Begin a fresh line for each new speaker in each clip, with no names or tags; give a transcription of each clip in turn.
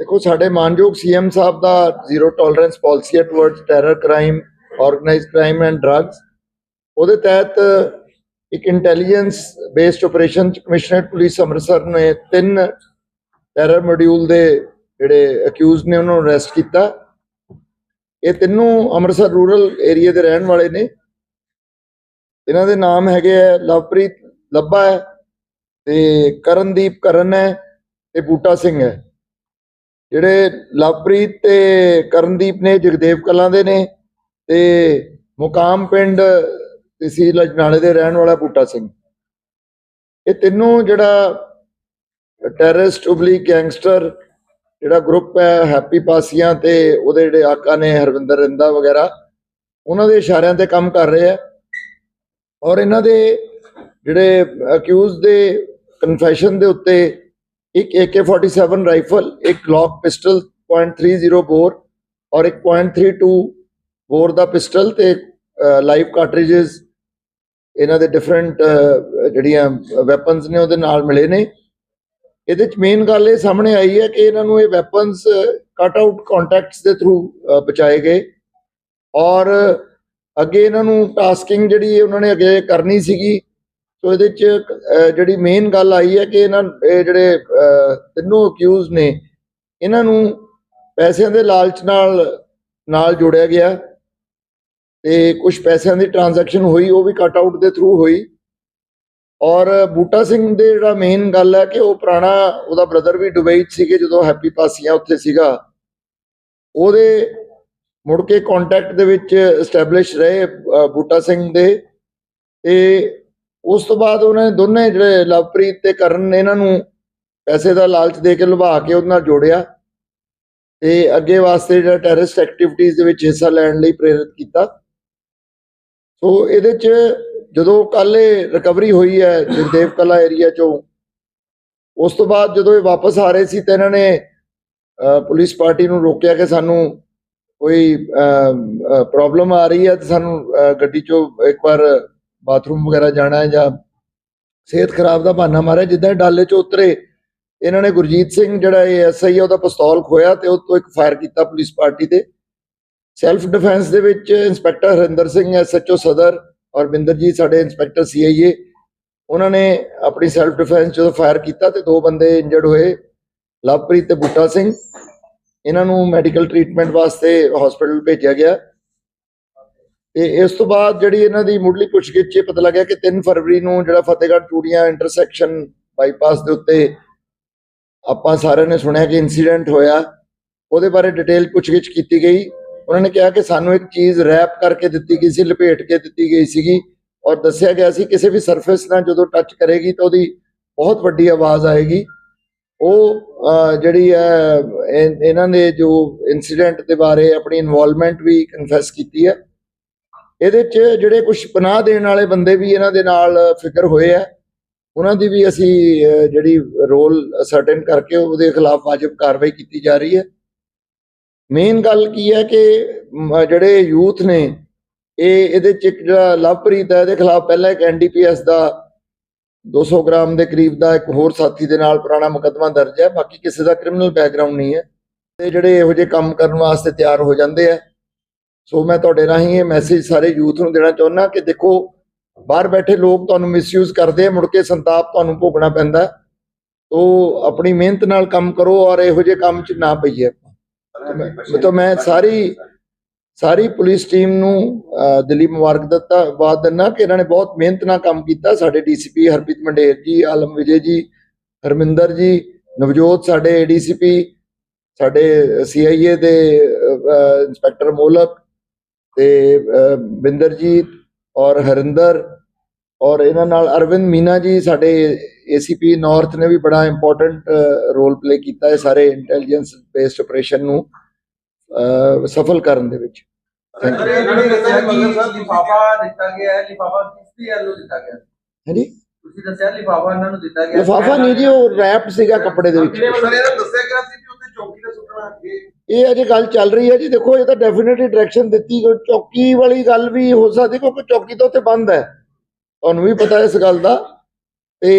ਦੇਖੋ, ਸਾਡੇ ਮਾਨਯੋਗ ਸੀਐਮ ਸਾਹਿਬ ਦਾ ਜ਼ੀਰੋ ਟੋਲਰੈਂਸ ਪਾਲਿਸੀ ਹੈ towards terror crime organised crime and drugs ਉਹਦੇ ਤਹਿਤ ਇੱਕ intelligence based operation commissionerate police Amritsar ਨੇ ਤਿੰਨ ਟੈਰਰ ਮੋਡਿਊਲ ਦੇ ਜਿਹੜੇ ਅਕਿਊਜ਼ ਨੇ, ਉਹਨਾਂ ਨੂੰ ਅਰੈਸਟ ਕੀਤਾ। ਇਹ ਤਿੰਨੋਂ ਅੰਮ੍ਰਿਤਸਰ ਰੂਰਲ ਏਰੀਆ ਦੇ ਰਹਿਣ ਵਾਲੇ ਨੇ। ਇਹਨਾਂ ਦੇ ਨਾਮ ਹੈਗੇ ਆ ਲਵਪ੍ਰੀਤ ਲੱਭਾ ਹੈ ਤੇ ਕਰਨਦੀਪ ਕਰਨ ਹੈ ਤੇ ਬੂਟਾ ਸਿੰਘ ਹੈ। ਜਿਹੜੇ ਲਵਪ੍ਰੀਤ ਤੇ ਕਰਨਦੀਪ ਨੇ, ਜਗਦੇਵ ਕਲਾਂ ਦੇ ਨੇ ਤੇ ਮੁਕਾਮ ਪਿੰਡ ਤਹਿਸੀਲ ਅਜਨਾਲੇ ਦੇ ਰਹਿਣ ਵਾਲਾ ਬੂਟਾ ਸਿੰਘ। ਇਹ ਤਿੰਨੋਂ ਜਿਹੜਾ ਟੈਰਰਿਸਟ ਉਬਲੀ ਗੈਂਗਸਟਰ ਜਿਹੜਾ ਗਰੁੱਪ ਹੈ ਹੈਪੀ ਪਾਸੀਆਂ ਤੇ ਉਹਦੇ ਜਿਹੜੇ ਆਕਾ ਨੇ, ਹਰਵਿੰਦਰ ਰਿੰਦਾ ਵਗੈਰਾ, ਉਹਨਾਂ ਦੇ ਇਸ਼ਾਰਿਆਂ ਤੇ ਕੰਮ ਕਰ ਰਹੇ ਆ। ਔਰ ਇਹਨਾਂ ਦੇ ਜਿਹੜੇ ਅਕਿਊਜ਼ ਦੇ ਕਨਫੈਸ਼ਨ ਦੇ ਉੱਤੇ ਇੱਕ AK47 ਰਾਈਫਲ ਇੱਕ ਗਲੌਕ ਪਿਸਟਲ .30 ਬੋਰ ਔਰ ਇੱਕ .32 ਬੋਰ ਦਾ ਪਿਸਟਲ ਤੇ ਲਾਈਵ ਕਾਰਟ੍ਰਿਜਸ ਇਹਨਾਂ ਦੇ ਡਿਫਰੈਂਟ ਜਿਹੜੀਆਂ ਵੈਪਨਸ ਨੇ ਉਹਦੇ ਨਾਲ ਮਿਲੇ ਨੇ। ਇਹਦੇ ਚ ਮੇਨ ਗੱਲ ਇਹ ਸਾਹਮਣੇ ਆਈ ਹੈ ਕਿ ਇਹਨਾਂ ਨੂੰ ਇਹ ਵੈਪਨਸ ਕਟ ਆਊਟ ਕੰਟੈਕਟਸ ਦੇ ਥਰੂ ਬਚਾਏ ਗਏ ਔਰ ਅੱਗੇ ਇਹਨਾਂ ਨੂੰ ਟਾਸਕਿੰਗ ਜਿਹੜੀ ਉਹਨਾਂ ਨੇ ਅੱਗੇ ਕਰਨੀ ਸੀਗੀ ਸੋ ਇਹਦੇ ਚ ਜਿਹੜੀ ਮੇਨ ਗੱਲ ਆਈ ਹੈ ਕਿ ਇਹਨਾਂ, ਇਹ ਜਿਹੜੇ ਤਿੰਨੋਂ ਅਕਿਊਜ਼ ਨੇ, ਇਹਨਾਂ ਨੂੰ ਪੈਸਿਆਂ ਦੇ ਲਾਲਚ ਨਾਲ ਨਾਲ ਜੋੜਿਆ ਗਿਆ ਤੇ ਕੁਝ ਪੈਸਿਆਂ ਦੀ ਟ੍ਰਾਂਜੈਕਸ਼ਨ ਹੋਈ, ਉਹ ਵੀ ਕਟ ਆਊਟ ਦੇ ਥਰੂ ਹੋਈ। ਔਰ ਬੂਟਾ ਸਿੰਘ ਦੇ ਜਿਹੜਾ ਮੇਨ ਗੱਲ ਹੈ ਕਿ ਉਹ ਪੁਰਾਣਾ, ਉਹਦਾ ਬ੍ਰਦਰ ਵੀ ਦੁਬਈ 'ਚ ਸੀਗੇ, ਜਦੋਂ ਹੈਪੀ ਪਾਸੀਆਂ ਉੱਥੇ ਸੀਗਾ। ਉਹਦੇ ਮੁੜ ਕੇ ਕੰਟੈਕਟ ਦੇ ਵਿੱਚ ਐਸਟੈਬਲਿਸ਼ ਰਹੇ ਬੂਟਾ ਸਿੰਘ ਦੇ। ਤੇ ਉਸ ਤੋਂ ਬਾਅਦ ਉਹਨੇ ਦੋਨੇ ਜਿਹੜੇ ਲਵਪ੍ਰੀਤ ਤੇ ਕਰਨ ਨੇ ਇਹਨਾਂ ਨੂੰ ਪੈਸੇ ਦਾ ਲਾਲਚ ਦੇ ਕੇ ਲੁਭਾ ਕੇ ਉਹਦੇ ਨਾਲ ਜੋੜਿਆ ਤੇ ਅੱਗੇ ਵਾਸਤੇ ਜਿਹੜਾ ਟੈਰਰਿਸਟ ਐਕਟੀਵਿਟੀਜ਼ ਦੇ ਵਿੱਚ ਹਿੱਸਾ ਲੈਣ ਲਈ ਪ੍ਰੇਰਿਤ ਕੀਤਾ। ਸੋ ਇਹਦੇ ਚ ਜਦੋਂ ਕੱਲ ਇਹ ਰਿਕਵਰੀ ਹੋਈ ਹੈ ਜਗਦੇਵ ਕਲਾ ਏਰੀਆ ਚੋਂ, ਉਸ ਤੋਂ ਬਾਅਦ ਜਦੋਂ ਇਹ ਵਾਪਸ ਆ ਰਹੇ ਸੀ ਤਾਂ ਇਹਨਾਂ ਨੇ ਪੁਲਿਸ ਪਾਰਟੀ ਨੂੰ ਰੋਕਿਆ ਕਿ ਸਾਨੂੰ ਕੋਈ ਪ੍ਰੋਬਲਮ ਆ ਰਹੀ ਹੈ ਤੇ ਸਾਨੂੰ ਗੱਡੀ ਚੋਂ ਇੱਕ ਵਾਰ ਬਾਥਰੂਮ ਵਗੈਰਾ ਜਾਣਾ ਜਾਂ ਸਿਹਤ ਖਰਾਬ ਦਾ ਬਹਾਨਾ ਮਾਰਿਆ, ਜਿੱਦਾਂ ਡਾਲੇ ਚੋਂ ਉਤਰੇ, ਇਹਨਾਂ ਨੇ ਗੁਰਜੀਤ ਸਿੰਘ ਜਿਹੜਾ ਇਹ ਐਸਆਈ ਆ ਉਹਦਾ ਪਿਸਤੌਲ ਖੋਇਆ ਤੇ ਉਹ ਤੋਂ ਇੱਕ ਫਾਇਰ ਕੀਤਾ ਪੁਲਿਸ ਪਾਰਟੀ ਤੇ। ਸੈਲਫ ਡਿਫੈਂਸ ਦੇ ਵਿੱਚ ਇੰਸਪੈਕਟਰ ਹਰਿੰਦਰ ਸਿੰਘ ਐਸਐਚਓ ਸਦਰ ਔਰ ਬਿੰਦਰ ਜੀ ਸਾਡੇ ਇੰਸਪੈਕਟਰ ਸੀਆਈਏ ਉਹਨਾਂ ਨੇ ਆਪਣੀ ਸੈਲਫ ਡਿਫੈਂਸ ਜਦੋਂ ਫਾਇਰ ਕੀਤਾ ਤੇ ਦੋ ਬੰਦੇ ਇੰਜਰਡ ਹੋਏ, ਲਵਪ੍ਰੀਤ ਤੇ ਬੂਟਾ ਸਿੰਘ। ਇਹਨਾਂ ਨੂੰ ਮੈਡੀਕਲ ਟ੍ਰੀਟਮੈਂਟ ਵਾਸਤੇ ਹਸਪੀਟਲ ਭੇਜਿਆ ਗਿਆ। ਤੇ ਇਸ ਤੋਂ ਬਾਅਦ ਜਿਹੜੀ ਇਹਨਾਂ ਦੀ ਮੁੱਢਲੀ ਪੁੱਛਗਿੱਛ 'ਚ ਪਤਾ ਲੱਗਿਆ ਕਿ 3 ਫਰਵਰੀ ਨੂੰ ਜਿਹੜਾ ਫਤਿਹਗੜ੍ਹ ਚੂੜੀਆਂ ਇੰਟਰਸੈਕਸ਼ਨ ਬਾਈਪਾਸ ਦੇ ਉੱਤੇ ਆਪਾਂ ਸਾਰਿਆਂ ਨੇ ਸੁਣਿਆ ਕਿ ਇਨਸੀਡੈਂਟ ਹੋਇਆ। ਉਹਦੇ ਬਾਰੇ ਡਿਟੇਲ ਪੁੱਛਗਿੱਛ ਕੀਤੀ ਗਈ। ਉਹਨਾਂ ਨੇ ਕਿਹਾ ਕਿ ਸਾਨੂੰ ਇੱਕ ਚੀਜ਼ ਰੈਪ ਕਰਕੇ ਦਿੱਤੀ ਗਈ ਸੀ, ਲਪੇਟ ਕੇ ਦਿੱਤੀ ਗਈ ਸੀਗੀ ਔਰ ਦੱਸਿਆ ਗਿਆ ਸੀ ਕਿਸੇ ਵੀ ਸਰਫੇਸ ਨਾਲ ਜਦੋਂ ਟੱਚ ਕਰੇਗੀ ਤਾਂ ਉਹਦੀ ਬਹੁਤ ਵੱਡੀ ਆਵਾਜ਼ ਆਏਗੀ। ਉਹ ਜਿਹੜੀ ਹੈ, ਇਹ- ਇਹਨਾਂ ਨੇ ਜੋ ਇਨਸੀਡੈਂਟ ਦੇ ਬਾਰੇ ਆਪਣੀ ਇਨਵੋਲਵਮੈਂਟ ਵੀ ਕਨਫੈਸ ਕੀਤੀ ਹੈ। ਇਹਦੇ 'ਚ ਜਿਹੜੇ ਕੁਝ ਪਨਾਹ ਦੇਣ ਵਾਲੇ ਬੰਦੇ ਵੀ ਇਹਨਾਂ ਦੇ ਨਾਲ ਫਿਕਰ ਹੋਏ ਆ, ਉਹਨਾਂ ਦੀ ਵੀ ਅਸੀਂ ਜਿਹੜੀ ਰੋਲ ਸਰਟਨ ਕਰਕੇ ਉਹਦੇ ਖਿਲਾਫ ਵਾਜਬ ਕਾਰਵਾਈ ਕੀਤੀ ਜਾ ਰਹੀ ਹੈ। ਮੇਨ ਗੱਲ ਕੀ ਹੈ ਕਿ ਜਿਹੜੇ ਯੂਥ ਨੇ, ਇਹ ਇਹਦੇ ਚ ਇੱਕ ਜਿਹੜਾ ਲਵਪ੍ਰੀਤ ਹੈ, ਇਹਦੇ ਖਿਲਾਫ ਪਹਿਲਾਂ ਇੱਕ ਐਨਡੀਪੀਐਸ ਦਾ 200 ਗ੍ਰਾਮ ਦੇ ਕਰੀਬ ਦਾ ਇੱਕ ਹੋਰ ਸਾਥੀ ਦੇ ਨਾਲ ਪੁਰਾਣਾ ਮੁਕੱਦਮਾ ਦਰਜ ਹੈ, ਬਾਕੀ ਕਿਸੇ ਦਾ ਕ੍ਰਿਮੀਨਲ ਬੈਕਗ੍ਰਾਉਂਡ ਨਹੀਂ ਹੈ। ਤੇ ਜਿਹੜੇ ਇਹੋ ਜਿਹੇ ਕੰਮ ਕਰਨ ਵਾਸਤੇ ਤਿਆਰ ਹੋ ਜਾਂਦੇ ਆ ਸੋ ਮੈਂ ਤੁਹਾਡੇ ਰਾਹੀਂ ਇਹ ਮੈਸੇਜ ਸਾਰੇ ਯੂਥ ਨੂੰ ਦੇਣਾ ਚਾਹੁੰਦਾ ਕਿ ਦੇਖੋ, ਬਾਹਰ ਬੈਠੇ ਲੋਕ ਤੁਹਾਨੂੰ ਮਿਸਯੂਜ਼ ਕਰਦੇ ਆ, ਮੁੜ ਕੇ ਸੰਤਾਪ ਤੁਹਾਨੂੰ ਭੋਗਣਾ ਪੈਂਦਾ। ਤੋ ਆਪਣੀ ਮਿਹਨਤ ਨਾਲ ਕੰਮ ਕਰੋ ਔਰ ਇਹੋ ਜਿਹੇ ਕੰਮ 'ਚ ਨਾ ਪਈਏ ਤਾਂ ਮੈਂ ਸਾਰੀ ਸਾਰੀ ਪੁਲਿਸ ਟੀਮ ਨੂੰ ਦਿੱਲੀ ਮੁਬਾਰਕ ਦਿੱਤਾ ਬਾਦ ਦਿੰਦਾ ਕਿ ਇਹਨਾਂ ਨੇ ਬਹੁਤ ਮਿਹਨਤ ਨਾਲ ਕੰਮ ਕੀਤਾ। ਸਾਡੇ ਡੀਸੀਪੀ ਹਰਪ੍ਰੀਤ ਮੰਡੇਰ ਜੀ, ਆਲਮ ਵਿਜੇ ਜੀ, ਹਰਮਿੰਦਰ ਜੀ, ਨਵਜੋਤ ਸਾਡੇ ਏਡੀਸੀਪੀ ਸਾਡੇ ਸੀਆਈਏ ਦੇ ਇੰਸਪੈਕਟਰ ਮੋਲਕ ਤੇ ਬਿੰਦਰਜੀਤ ਔਰ ਹਰਿੰਦਰ ਔਰ ਇਹਨਾਂ ਨਾਲ ਅਰਵਿੰਦ ਮੀਨਾ ਜੀ ਸਾਡੇ ਏਸੀਪੀ ਨਾਰਥ ਨੇ ਵੀ ਬੜਾ ਇੰਪੋਰਟੈਂਟ ਰੋਲ ਪਲੇ ਕੀਤਾ ਹੈ ਸਾਰੇ ਇੰਟੈਲੀਜੈਂਸ ਬੇਸਡ ਆਪਰੇਸ਼ਨ ਨੂੰ ਸਫਲ ਕਰਨ ਦੇ ਵਿੱਚ।
ਲਿਫਾਫਾ ਦਿੱਤਾ ਗਿਆ ਹੈ ਲਿਫਾਫਾ ਕਿਸ ਦੀ ਵੱਲੋਂ ਦਿੱਤਾ ਗਿਆ?
ਹਾਂਜੀ?
ਤੁਸੀਂ ਦੱਸਿਆ ਲਿਫਾਫਾ ਇਹਨਾਂ ਨੂੰ ਦਿੱਤਾ ਗਿਆ।
ਲਿਫਾਫਾ ਨਹੀਂ ਜੀ ਉਹ ਰੈਪਡ ਸੀਗਾ ਕੱਪੜੇ ਦੇ ਵਿੱਚ।
ਸਰ ਇਹਨਾਂ ਦੱਸਿਆ ਗਿਆ ਸੀ ਕਿ ਉੱਤੇ ਚੌਕੀ ਦਾ ਸੁੱਟਣਾ ਅੱਗੇ।
ਇਹ ਅਜੇ ਗੱਲ ਚੱਲ ਰਹੀ ਹੈ ਜੀ। ਦੇਖੋ, ਇਹ ਤਾਂ ਡੈਫੀਨਿਟਲੀ ਡਾਇਰੈਕਸ਼ਨ ਦਿੱਤੀ ਗਈ। ਚੌਕੀ ਵਾਲੀ ਗੱਲ ਵੀ ਹੋ ਸਕਦੀ ਕਿਉਂਕਿ ਚੌਕੀ ਤਾਂ ਉੱਥੇ ਬੰਦ ਹੈ। ਤੁਹਾਨੂੰ ਵੀ ਪਤਾ ਇਸ ਗੱਲ ਦਾ। ਤੇ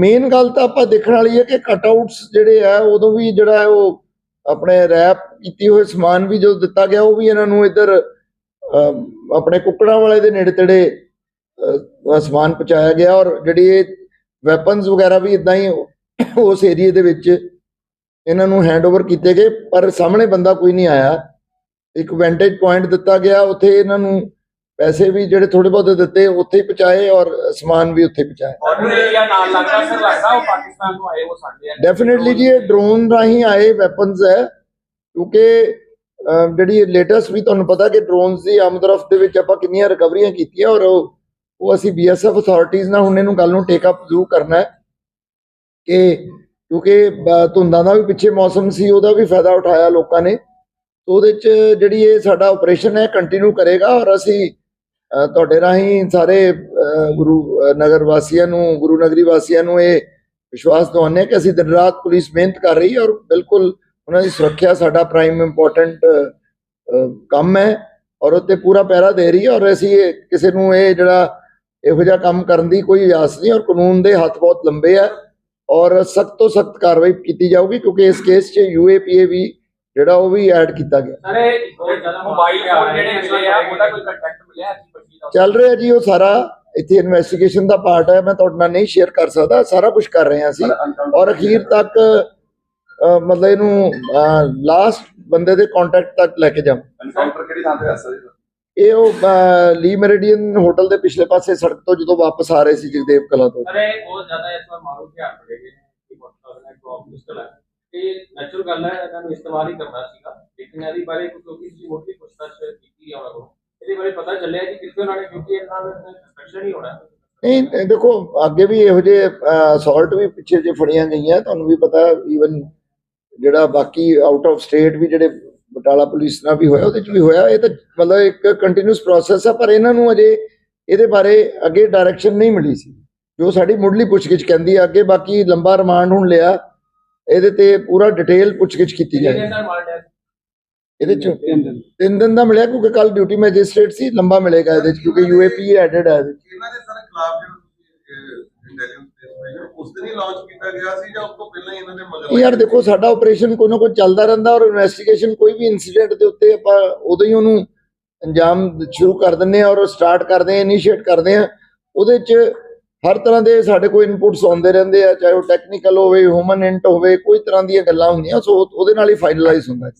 ਮੇਨ ਗੱਲ ਤਾਂ ਆਪਾਂ ਦੇਖਣ ਵਾਲੀ ਹੈ ਕਿ ਕਟਆਊਟਸ ਜਿਹੜੇ ਆ, ਉਦੋਂ ਵੀ ਜਿਹੜਾ ਉਹ ਆਪਣੇ ਰੈਪ ਕੀਤੀ ਹੋਏ ਸਮਾਨ ਵੀ ਜੋ ਦਿੱਤਾ ਗਿਆ, ਉਹ ਵੀ ਇਹਨਾਂ ਨੂੰ ਇੱਧਰ ਆਪਣੇ ਕੁੱਕੜਾਂ ਵਾਲੇ ਦੇ ਨੇੜੇ ਤੇੜੇ ਸਮਾਨ ਪਹੁੰਚਾਇਆ ਗਿਆ। ਔਰ ਜਿਹੜੀ ਇਹ ਵੈਪਨਸ ਵਗੈਰਾ ਵੀ ਇਦਾਂ ਹੀ ਉਸ ਏਰੀਏ ਦੇ ਵਿੱਚ ਇਹਨਾਂ ਨੂੰ ਹੈਂਡਓਵਰ ਕੀਤੇ ਗਏ ਪਰ ਸਾਹਮਣੇ ਬੰਦਾ ਕੋਈ ਨਹੀਂ ਆਇਆ। ਇੱਕ ਵੈਂਟੇਜ ਪੁਆਇੰਟ ਦਿੱਤਾ ਗਿਆ ਉੱਥੇ ਇਹਨਾਂ ਨੂੰ ਪੈਸੇ ਵੀ ਜਿਹੜੇ ਥੋੜੇ ਬਹੁਤੇ ਦਿੱਤੇ ਉੱਥੇ ਹੀ ਪਹੁੰਚਾਏ ਔਰ ਸਮਾਨ ਵੀ ਉੱਥੇ ਪਹੁੰਚਾਇਆ। ਡੈਫੀਨਿਟਲੀ ਜੀ ਇਹ ਡਰੋਨ ਰਾਹੀਂ ਆਏ ਵੈਪਨਸ ਹੈ ਕਿਉਂਕਿ ਜਿਹੜੀ ਲੇਟੈਸਟ ਵੀ ਤੁਹਾਨੂੰ ਪਤਾ ਕਿ ਡਰੋਨਸ ਦੀ ਆਮਦ ਰਫਤ ਦੇ ਵਿੱਚ ਆਪਾਂ ਕਿੰਨੀਆਂ ਰਿਕਵਰੀਆਂ ਕੀਤੀਆਂ ਔਰ ਉਹ ਉਹ ਅਸੀਂ ਬੀਐਸਐਫ ਅਥਾਰਟੀਆਂ ਨਾਲ ਹੁਣ ਇਹਨੂੰ ਗੱਲ ਨੂੰ ਟੇਕ ਅਪ ਜ਼ਰੂਰ ਕਰਨਾ ਹੈ ਕਿ ਕਿਉਂਕਿ ਬ- ਧੁੰਦਾਂ ਦਾ ਵੀ ਪਿੱਛੇ ਮੌਸਮ ਸੀ, ਉਹਦਾ ਵੀ ਫਾਇਦਾ ਉਠਾਇਆ ਲੋਕਾਂ ਨੇ। ਤੋਂ ਉਹਦੇ ਚ ਜਿਹੜੀ ਇਹ ਸਾਡਾ ਆਪਰੇਸ਼ਨ ਹੈ ਕੰਟੀਨਿਊ ਕਰੇਗਾ ਔਰ ਅਸੀਂ ਤੁਹਾਡੇ ਰਾਹੀਂ ਸਾਰੇ ਗੁਰੂ ਨਗਰ ਵਾਸੀਆਂ ਨੂੰ, ਗੁਰੂ ਨਗਰੀ ਵਾਸੀਆਂ ਨੂੰ ਇਹ ਵਿਸ਼ਵਾਸ ਦਿਵਾਉਂਦੇ ਹਾਂ ਕਿ ਅਸੀਂ ਦਿਨ ਰਾਤ ਪੁਲਿਸ ਮਿਹਨਤ ਕਰ ਰਹੀ ਹੈ ਔਰ ਬਿਲਕੁਲ ਉਹਨਾਂ ਦੀ ਸੁਰੱਖਿਆ ਸਾਡਾ ਪ੍ਰਾਈਮ ਇੰਪੋਰਟੈਂਟ ਕੰਮ ਹੈ ਔਰ ਉੱਤੇ ਪੂਰਾ ਪਹਿਰਾ ਦੇ ਰਹੀ ਹੈ ਔਰ ਅਸੀਂ ਇਹ- ਕਿਸੇ ਨੂੰ ਇਹ ਜਿਹੜਾ ਇਹੋ ਜਿਹਾ ਕੰਮ ਕਰਨ ਦੀ ਕੋਈ ਇਜਾਜ਼ਤ ਨਹੀਂ ਔਰ ਕਾਨੂੰਨ ਦੇ ਹੱਥ ਬਹੁਤ ਲੰਬੇ ਆ ਔਰ ਸਖਤ ਤੋਂ ਸਖਤ ਕਾਰਵਾਈ ਕੀਤੀ ਜਾਊਗੀ ਕਿਉਂਕਿ ਇਸ ਕੇਸ 'ਚ ਯੂਏਪੀਏ ਵੀ ਜਿਹੜਾ ਉਹ ਵੀ ਐਡ ਕੀਤਾ ਗਿਆ।
ਸਰ ਇਹ ਮੋਬਾਈਲ ਫੋਨ ਜਿਹੜੇ ਮਿਲੇ ਆ ਉਹਦਾ ਕੋਈ ਕੰਟੈਕਟ ਮਿਲਿਆ ਅਸੀਂ ਬੱਚੀ ਦਾ
ਚੱਲ ਰਿਹਾ ਜੀ ਉਹ ਸਾਰਾ ਇੱਥੇ ਇਨਵੈਸਟੀਗੇਸ਼ਨ ਦਾ ਪਾਰਟ ਹੈ ਮੈਂ ਤੁਹਾਡੇ ਨਾਲ ਨਹੀਂ ਸ਼ੇਅਰ ਕਰ ਸਕਦਾ ਸਾਰਾ ਕੁਝ ਕਰ ਰਹੇ ਹਾਂ ਅਸੀਂ। ਔਰ ਅਖੀਰ ਤੱਕ ਮਤਲਬ ਇਹਨੂੰ ਲਾਸਟ ਬੰਦੇ ਦੇ ਕੰਟੈਕਟ ਤੱਕ ਲੈ ਕੇ ਜਾਵਾਂ।
ਐਨਕਾਊਂਟਰ ਕਿਹੜੀ ਥਾਂ ਤੇ ਹੋਇਆ ਸਰ
ਇਹ ਉਹ ਲੀ ਮੈਰੀਡੀਅਨ ਹੋਟਲ ਦੇ ਪਿਛਲੇ ਪਾਸੇ ਸੜਕ ਤੋਂ ਜਦੋਂ ਵਾਪਸ ਆ ਰਹੇ ਸੀ ਜਗਦੇਵ ਕਲਾਂ ਤੋਂ।
ਇਹ ਬਹੁਤ ਜ਼ਿਆਦਾ ਇਸ ਵਾਰ ਮਾਰੂ ਹਥਿਆਰ ਫੜੇ ਗਏ ਕਿ ਬਹੁਤ ਨੇ ਕ੍ਰੌਪ ਪਿਸਟਲ ਹੈ। ਇਹ ਨੈਚੁਰਲ ਗੱਲ ਹੈ ਇਹਨਾਂ ਨੂੰ ਇਸਤੇਮਾਲ ਹੀ ਕਰਨਾ ਸੀਗਾ। ਲੇਕਿਨ ਇਹਦੇ ਬਾਰੇ ਕਿਉਂਕਿ ਤੁਸੀਂ ਮੋਟੀ ਪੁੱਛਤਾਛ ਕੀਤੀ ਹੈ ਉਹਨਾਂ ਕੋਲ। ਇਹਦੇ ਬਾਰੇ ਪਤਾ ਚੱਲਿਆ ਕਿ ਕਿੱਥੇ ਉਹਨਾਂ ਨੇ ਕਿਉਂਕਿ ਇਹਨਾਂ ਦਾ ਕੰਸਟਰਕਸ਼ਨ ਹੀ ਹੋਣਾ
ਨਹੀਂ ਇਹ ਦੇਖੋ ਅੱਗੇ ਵੀ ਇਹੋ ਜਿਹੇ ਅਸਾਲਟ ਵੀ ਪਿੱਛੇ ਜੇ ਫੜੀਆਂ ਗਈਆਂ ਤੁਹਾਨੂੰ ਵੀ ਪਤਾ ਈਵਨ ਜਿਹੜਾ ਬਾਕੀ ਆਊਟ ਆਫ ਸਟੇਟ ਵੀ ਜਿਹੜੇ ਬਟਾਲਾ ਪੁਲਿਸ ਨਾਲ ਵੀ ਹੋਇਆ ਉਹਦੇ ਚ ਵੀ ਹੋਇਆ। ਇਹ ਤਾਂ ਮਤਲਬ ਇੱਕ ਕੰਟੀਨਿਊਸ ਪ੍ਰੋਸੈਸ ਆ ਪਰ ਇਹਨਾਂ ਨੂੰ ਅਜੇ ਇਹਦੇ ਬਾਰੇ ਅੱਗੇ ਡਾਇਰੈਕਸ਼ਨ ਨਹੀਂ ਮਿਲੀ ਸੀ। ਜੋ ਸਾਡੀ ਮੁੱਢਲੀ ਪੁੱਛਗਿੱਛ ਕਹਿੰਦੀ ਆ ਅੱਗੇ ਬਾਕੀ ਲੰਬਾ ਰਿਮਾਂਡ ਹੁਣ ਲਿਆ ਇਹਦੇ ਤੇ ਪੂਰਾ ਡਿਟੇਲ ਪੁੱਛਗਿੱਛ ਕੀਤੀ ਜਾਏ ਇਹਦੇ ਚ ਤਿੰਨ ਦਿਨ। ਦਾ ਮਿਲਿਆ ਕਿਉਂਕਿ ਕੱਲ ਡਿਊਟੀ ਮੈਜਿਸਟ੍ਰੇਟ ਸੀ ਲੰਬਾ ਮਿਲੇਗਾ ਇਹਦੇ ਚ ਕਿਉਂਕਿ ਯੂਏਪੀ ਐਡਡ ਹੈ ਇਹਦੇ 'ਚ।
ਇਹਨਾਂ ਦੇ ਸਾਰੇ ਖਿਲਾਫ ਜਿਹੜਾ ਇੰਟੈਲੀਜੈਂਸ ਪੇਸ਼ ਉਸ ਦਿਨ ਹੀ ਲਾਂਚ ਕੀਤਾ ਗਿਆ ਸੀ ਜਾਂ ਉਸ ਤੋਂ ਪਹਿਲਾਂ ਹੀ ਇਹਨਾਂ ਦੇ ਮਗਰ
ਇਹ ਯਾਰ ਦੇਖੋ ਸਾਡਾ ਆਪਰੇਸ਼ਨ ਕੋਈ ਨਾ ਕੋਈ ਚੱਲਦਾ ਰਹਿੰਦਾ ਔਰ ਇਨਵੈਸਟੀਗੇਸ਼ਨ ਕੋਈ ਵੀ ਇਨਸੀਡੈਂਟ ਦੇ ਉੱਤੇ ਆਪਾਂ ਉਦੋਂ ਹੀ ਉਹਨੂੰ ਅੰਜਾਮ ਸ਼ੁਰੂ ਕਰ ਦਿੰਦੇ ਆ ਔਰ ਸਟਾਰਟ ਕਰਦੇ ਆ ਇਨੀਸ਼ੀਏਟ ਕਰਦੇ ਆ ਉਹਦੇ 'ਚ ਹਰ ਤਰ੍ਹਾਂ ਦੇ ਸਾਡੇ ਕੋਲ ਇਨਪੁਟਸ ਆਉਂਦੇ ਰਹਿੰਦੇ ਆ ਚਾਹੇ ਉਹ ਟੈਕਨੀਕਲ ਹੋਵੇ ਹਿਊਮਨ ਇੰਟ ਹੋਵੇ ਕੋਈ ਤਰ੍ਹਾਂ ਦੀਆਂ ਗੱਲਾਂ ਹੁੰਦੀਆਂ ਸੋ ਉਹਦੇ ਨਾਲ ਹੀ ਫਾਈਨਲਾਈਜ਼ ਹੁੰਦਾ ਹੈ।